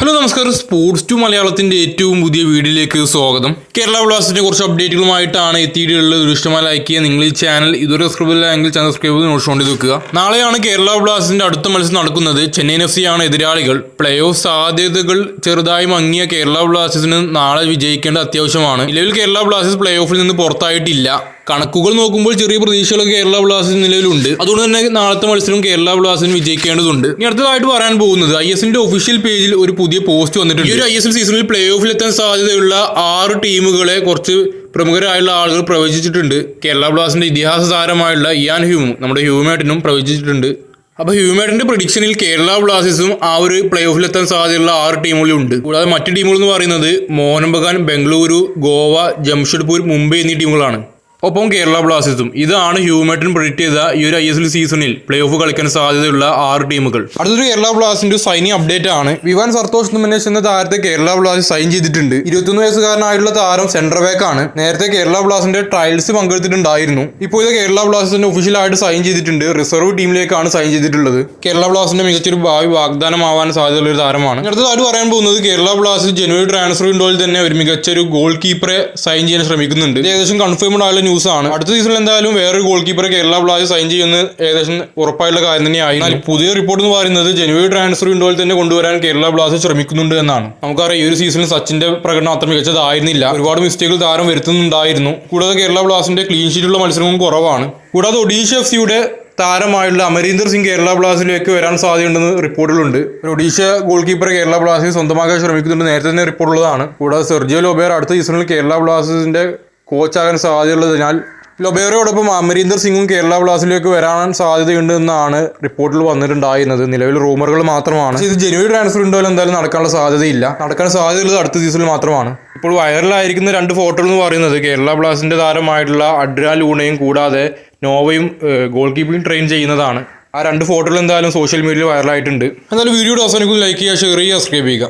Hello നമസ്കാരം. Sports to മലയാളത്തിന്റെ ഏറ്റവും പുതിയ വീഡിയോയിലേക്ക് സ്വാഗതം. കേരള ബ്ലാസ്റ്റിന്റെ കുറച്ച് അപ്ഡേറ്റുകളുമായിട്ടാണ് എത്തിയിട്ടുള്ളത്. ദൃഷ്ടമായി ലൈക്ക് ചെയ്യുക നിങ്ങൾ ഈ ചാനൽ ഇതുവരെ സബ്സ്ക്രൈബ് ഇല്ലെങ്കിൽ ചാനൽ സബ്സ്ക്രൈബ് ചെയ്ത് നോട്ടിച്ചുകൊണ്ട് വെക്കുക. നാളെയാണ് കേരള ബ്ലാസ്റ്റിന്റെ അടുത്ത മത്സരം നടക്കുന്നത്. ചെന്നൈ എഫ് സി ആണ് എതിരാളികൾ. പ്ലേ ഓഫ് സാധ്യതകൾ ചെറുതായി മങ്ങിയ കേരള ബ്ലാസ്റ്റേഴ്സിന് നാളെ വിജയിക്കേണ്ട അത്യാവശ്യമാണ്. നിലവിൽ കേരള ബ്ലാസ്റ്റേഴ്സ് പ്ലേ ഓഫിൽ നിന്ന് പുറത്തായിട്ടില്ല. കണക്കുകൾ നോക്കുമ്പോൾ ചെറിയ പ്രതീക്ഷകളൊക്കെ കേരള ബ്ലാസ്റ്റേഴ്സ് നിലവിലുണ്ട്. അതുകൊണ്ട് തന്നെ നാളത്തെ മത്സരം കേരള ബ്ലാസ്റ്റേഴ്സിന് വിജയിക്കേണ്ടതുണ്ട്. ഇനി അടുത്തതായിട്ട് പറയാൻ പോകുന്നത് ഐ എസിന്റെ ഒഫീഷ്യൽ പേജിൽ ഒരു പുതിയ പോസ്റ്റ് വന്നിട്ടുണ്ട്. ഈ ഒരു ഐ എസ് എൽ സീസണിൽ പ്ലേ ഓഫിൽ എത്താൻ സാധ്യതയുള്ള ആറ് ടീമുകളെ കുറച്ച് പ്രമുഖരായുള്ള ആളുകൾ പ്രവചിച്ചിട്ടുണ്ട്. കേരള ബ്ലാസ്റ്റിന്റെ ഇതിഹാസ താരമായുള്ള ഇയാൻ ഹ്യൂമും നമ്മുടെ ഹ്യൂമേട്ടിനും പ്രവചിച്ചിട്ടുണ്ട്. അപ്പോൾ ഹ്യൂമേഡിന്റെ പ്രഡിക്ഷനിൽ കേരള ബ്ലാസ്റ്റേഴ്സും ആ ഒരു പ്ലേ ഓഫിൽ എത്താൻ സാധ്യതയുള്ള ആറ് ടീമുകളും ഉണ്ട്. കൂടാതെ മറ്റു ടീമുകൾ എന്ന് പറയുന്നത് മോഹൻ ബഗാൻ ബംഗളൂരു ഗോവ ജംഷഡ്പൂർ മുംബൈ എന്നീ ടീമുകളാണ് ഒപ്പം കേരള ബ്ലാസ്റ്റേഴ്സും. ഇതാണ് ഹ്യൂമേട്ടൻ പ്രൊഡിക്ട് ചെയ്ത ഈ ഒരു ഐ എസ് എൽ സീസണിൽ പ്ലേ ഓഫ് കളിക്കാൻ സാധ്യതയുള്ള ആറ് ടീമുകൾ. അടുത്തൊരു കേരള ബ്ലാസ്റ്റിന്റെ സൈനിങ് അപ്ഡേറ്റ് ആണ്. വിവാൻ സർത്തോഷ് മനേഷ് എന്ന താരത്തെ കേരള ബ്ലാസ്റ്റ് സൈൻ ചെയ്തിട്ടുണ്ട്. ഇരുപത്തൊന്ന് വയസ്സുകാരനായിട്ടുള്ള താരം സെൻട്രൽ ബാക്ക് ആണ്. നേരത്തെ കേരള ബ്ലാസ്റ്റിന്റെ ട്രയൽസ് പങ്കെടുത്തിട്ടുണ്ടായിരുന്നു. ഇപ്പോൾ ഇത് കേരള ബ്ലാസ്റ്റേഴ്സിന്റെ ഒഫീഷ്യലായിട്ട് സൈൻ ചെയ്തിട്ടുണ്ട്. റിസർവ് ടീമിലേക്കാണ് സൈൻ ചെയ്തിട്ടുള്ളത്. കേരള ബ്ലാസ്റ്റിന്റെ മികച്ചൊരു ഭാവി വാഗ്ദാനമാവാൻ സാധ്യതയുള്ള ഒരു താരമാണ്. അടുത്തതായിട്ട് പറയാൻ പോകുന്നത്? കേരള ബ്ലാസ്റ്റേഴ്സ് ജനുവരി ട്രാൻസ്ഫർ വിൻഡോയിൽ തന്നെ ഒരു മികച്ചൊരു ഗോൾ കീപ്പറെ സൈൻ ചെയ്യാൻ ശ്രമിക്കുന്നുണ്ട്. ഏകദേശം കൺഫേംഡ് ആയുള്ള ന്യൂസ് ആണ് അടുത്ത സീസണിൽ എന്തായാലും വേറൊരു ഗോൾ കീപ്പറെ കേരള ബ്ലാസ്റ്റേഴ്സ് സൈൻ ചെയ്യുന്ന ഏകദേശം ഉറപ്പായുള്ള കാര്യം തന്നെയായി. എന്നാൽ പുതിയ റിപ്പോർട്ട് എന്ന് പറയുന്നത് ജനുവരി ട്രാൻസ്ഫർ വിൻഡോയിൽ തന്നെ കൊണ്ടുവരാൻ കേരള ബ്ലാസ്റ്റേഴ്സ് ശ്രമിക്കുന്നുണ്ട് എന്നാണ്. നമുക്കറിയാം ഈ ഒരു സീസണിൽ സച്ചിന്റെ പ്രകടനം അത്ര മികച്ചതായിരുന്നില്ല. ഒരുപാട് മിസ്റ്റേക്കുകൾ താരം വരുത്തുന്നുണ്ടായിരുന്നു. കൂടാതെ കേരള ബ്ലാസ്റ്റിന്റെ ക്ലീൻ ഷീറ്റുള്ള മത്സരവും കുറവാണ്. കൂടാതെ ഒഡീഷ എഫ് സിയുടെ താരമായുള്ള അമരീന്ദർ സിംഗ് കേരള ബ്ലാസ്റ്റിലേക്ക് വരാൻ സാധ്യതയുണ്ടെന്ന് റിപ്പോർട്ടുകളുണ്ട് ഒഡീഷ ഗോൾ കീപ്പറെ കേരള ബ്ലാസ്റ്റേഴ്സ് സ്വന്തമാക്കാൻ ശ്രമിക്കുന്നുണ്ട്. നേരത്തെ തന്നെ റിപ്പോർട്ടുള്ളതാണ് കൂടാതെ സെർജിയോ ലോബേർ അടുത്ത സീസണിൽ കേരള ബ്ലാസ്റ്റേഴ്സിന്റെ കോച്ചാകാൻ സാധ്യതയുള്ളതിനാൽ ലൊബേറയോടൊപ്പം അമരീന്ദർ സിംഗും കേരള ബ്ലാസ്റ്റേഴ്സിലേക്ക് വരാൻ സാധ്യതയുണ്ട് എന്നാണ് റിപ്പോർട്ടിൽ വന്നിട്ടുണ്ടായിരുന്നത്. നിലവിൽ റൂമറുകൾ മാത്രമാണ്. ഇത് ജനുവരി ട്രാൻസ്ഫർ ഉണ്ടോ എന്തായാലും നടക്കാനുള്ള സാധ്യതയില്ല. നടക്കാൻ സാധ്യതയുള്ളത് അടുത്ത സീസണിൽ മാത്രമാണ്. ഇപ്പോൾ വൈറലായിരിക്കുന്ന രണ്ട് ഫോട്ടോകൾ എന്ന് പറയുന്നത് കേരള ബ്ലാസ്റ്റിന്റെ താരമായിട്ടുള്ള അഡ്ര ലൂണയും കൂടാതെ നോവയും ഗോൾ കീപ്പിംഗ് ട്രെയിൻ ചെയ്യുന്നതാണ്. ആ രണ്ട് ഫോട്ടോകൾ എന്തായാലും സോഷ്യൽ മീഡിയയിൽ വൈറലായിട്ടുണ്ട് എന്നാലും വീഡിയോ അവസാനിക്കും ലൈക്ക് ചെയ്യുക ഷെയർ ചെയ്യുക സബ്സ്ക്രൈബ് ചെയ്യുക.